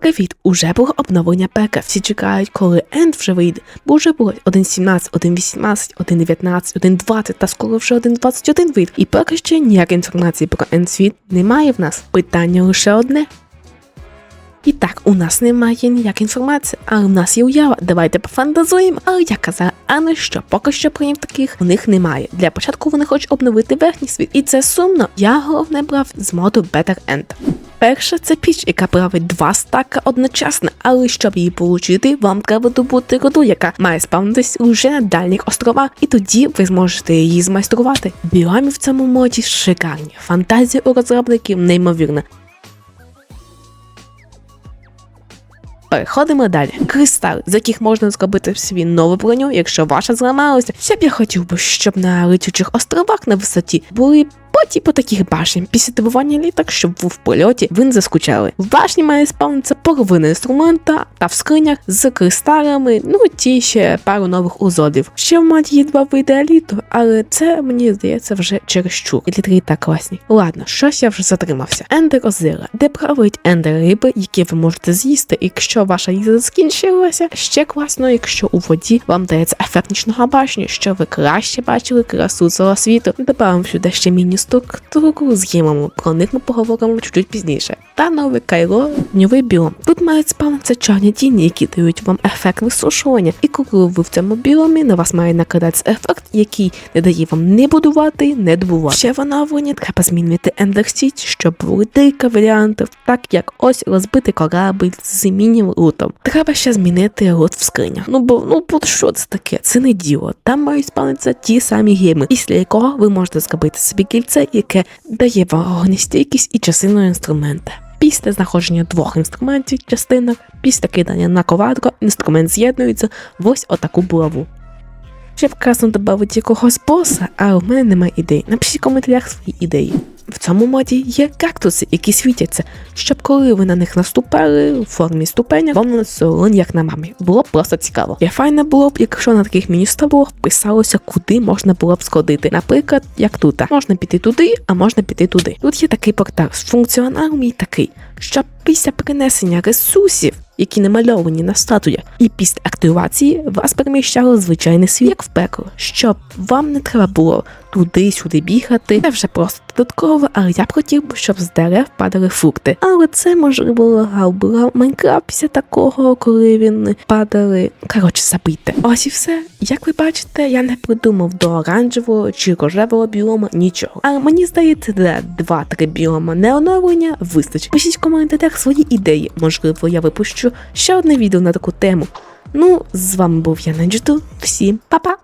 Привіт, уже було обновлення ПК. Всі чекають, коли Енд вже вийде, бо вже було 1.17, 1.18, 1.19, 1.20 та скоро вже 1.21 вийде. І поки ще ніякої інформації про Енд світ немає в нас. Питання лише одне. І так, у нас немає ніякої інформації, але в нас є уява. Давайте пофантазуємо. Але я казала, а не що, поки що прийняв таких у них немає. Для початку вони хочуть обновити верхній світ, і це сумно. Я головне брав з моду Better End. Перша це піч, яка править два стака одночасно, але щоб її получити, вам треба добути роду, яка має спавнитись уже на дальніх островах, і тоді ви зможете її змайструвати. Біомі в цьому моді шикарні. Фантазія у розробників неймовірна. Переходимо далі. Кристали, з яких можна зробити собі нову броню, якщо ваша зламалася. Ще б я хотів би, щоб на летючих островах на висоті були по типу таких башень. Після добування літак, щоб ви в польоті ви не заскучали. В башні має спавнитися половина інструмента та в скринях з кристалами, ну ті ще пару нових узодів. Ще в є два види еліту, але це мені здається вже через чур. Елітри і так класні. Ладно, щось я вже затримався. Ендер Озира, де править ендер риби, які ви можете з'їсти, якщо ваша їжа закінчилася. Ще класно, якщо у воді вам дається ефект нічного бачення, що ви краще бачили красу цього світу. Добавимо сюди ще міні-структуру з гімами. Про них ми поговоримо чуть пізніше. Та новий кайло, новий біом. Тут мають спавнитися чорні тіні, які дають вам ефект висушування. І коли ви в цьому біомі, на вас має накладатися ефект, який не дає вам не будувати, не добувати. Ще в оновленні треба змінити ендерсіт, щоб були декілька варіантів, так як ось розбитий корабль з лутом. Треба ще змінити лут в скринях. Ну бо ну бо що це таке? Це не діло. Там мають спавнитися ті самі геми, після якого ви можете зробити собі кільце, яке дає вам огнестійкість і частину інструмента. Після знаходження двох інструментів частинок, після кидання на ковадро, інструмент з'єднується в ось отаку булаву. Ще вкрасно додати якогось боса, а у мене немає ідей. Напишіть в коментарях свої ідеї. Цьому моді є кактуси, які світяться, щоб коли ви на них наступали у формі ступеня, вам нанесли як на мамі. Було б просто цікаво. Я файно було б, якщо на таких міні-столах писалося, куди можна було б сходити. Наприклад, як тут. Можна піти туди, а можна піти туди. Тут є такий портал. Функціонал мій такий, щоб після принесення ресурсів, які намальовані на статуях, і після активації вас переміщало звичайний світ, як в пекло, щоб вам не треба було туди-сюди бігати. Це вже просто додатково, але я б хотів щоб з дерев падали фрукти. Але це можливо лагав була Майнкрафт після такого, коли він падали. Коротше, забийте. Ось і все. Як ви бачите, я не придумав до оранжевого чи рожевого біома нічого. Але мені здається, для 2-3 біома не оновлення вистачить. Пишіть в коментарях свої ідеї. Можливо, я випущу ще одне відео на таку тему. Ну, з вами був я Неджду. Всім па-па!